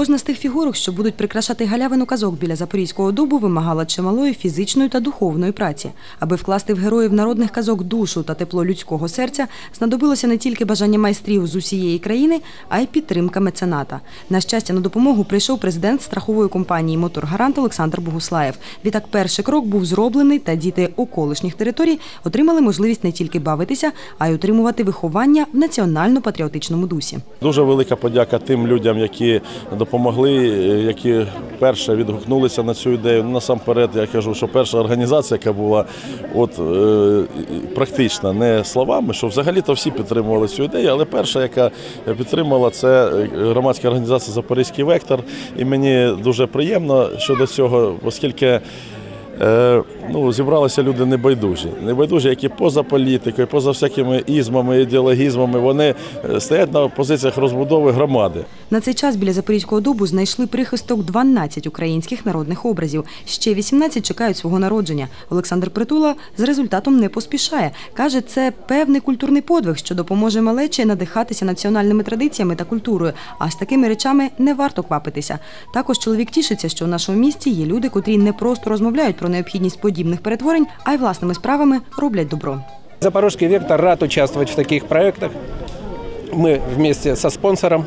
Кожна з тих фігурок, що будуть прикрашати галявину казок біля Запорізького дубу, вимагала чималої фізичної та духовної праці. Аби вкласти в героїв народних казок душу та тепло людського серця, знадобилося не тільки бажання майстрів з усієї країни, а й підтримка мецената. На щастя, на допомогу прийшов президент страхової компанії Моторгарант Олександр Богуслаєв. Відтак, перший крок був зроблений, та діти околишніх територій отримали можливість не тільки бавитися, а й отримувати виховання в національно-патріотичному дусі. Дуже велика подяка тим людям, які допомогли, е, які перше відгукнулися на цю ідею. Ну, Насамперед, я кажу, що перша організація, яка була от, е, практична, не словами, що взагалі-то всі підтримували цю ідею, але перша, яка підтримала, це громадська організація Запорізький вектор. І мені дуже приємно щодо цього, оскільки. Ну, зібралися люди небайдужі. Небайдужі, які поза політикою, поза всякими ізмами, ідеологізмами, вони е, стоять на позиціях розбудови громади. На цей час біля Запорізького дубу знайшли прихисток 12 українських народних образів. Ще 18 чекають свого народження. Олександр Притула з результатом не поспішає. Каже, це певний культурний подвиг, що допоможе малечі надихатися національними традиціями та культурою. А з такими речами не варто квапитися. Також чоловік тішиться, що в нашому місті є люди, котрі не просто розмовляють про необхідність подібних перетворень, а й власними справами роблять добро. Запорожский вектор рад участвовать в таких проектах. Мы вместе со спонсором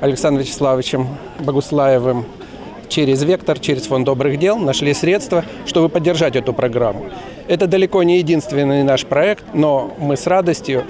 Александром Вячеславовичем Богуслаевым через Вектор, через Фонд добрых дел нашли средства, чтобы поддержать эту программу. Это далеко не единственный наш проект, но мы с радостью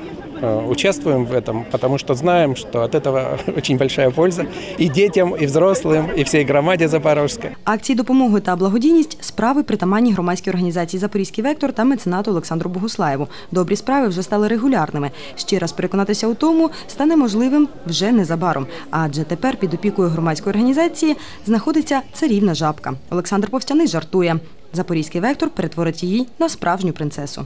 участвуем в этом, потому что знаем, что от этого очень большая польза и детям, и взрослым, и всей громаде Запорожской. Акції допомоги та благодійність справи притаманні громадській організації Запорізький вектор та меценату Олександру Богуслаєву. Добрі справи вже стали регулярними. Ще раз переконатися у тому стане можливим вже незабаром. Адже тепер під опікою громадської організації знаходиться царівна жабка. Олександр Повстяний жартує. Запорізький вектор перетворить її на справжню принцесу.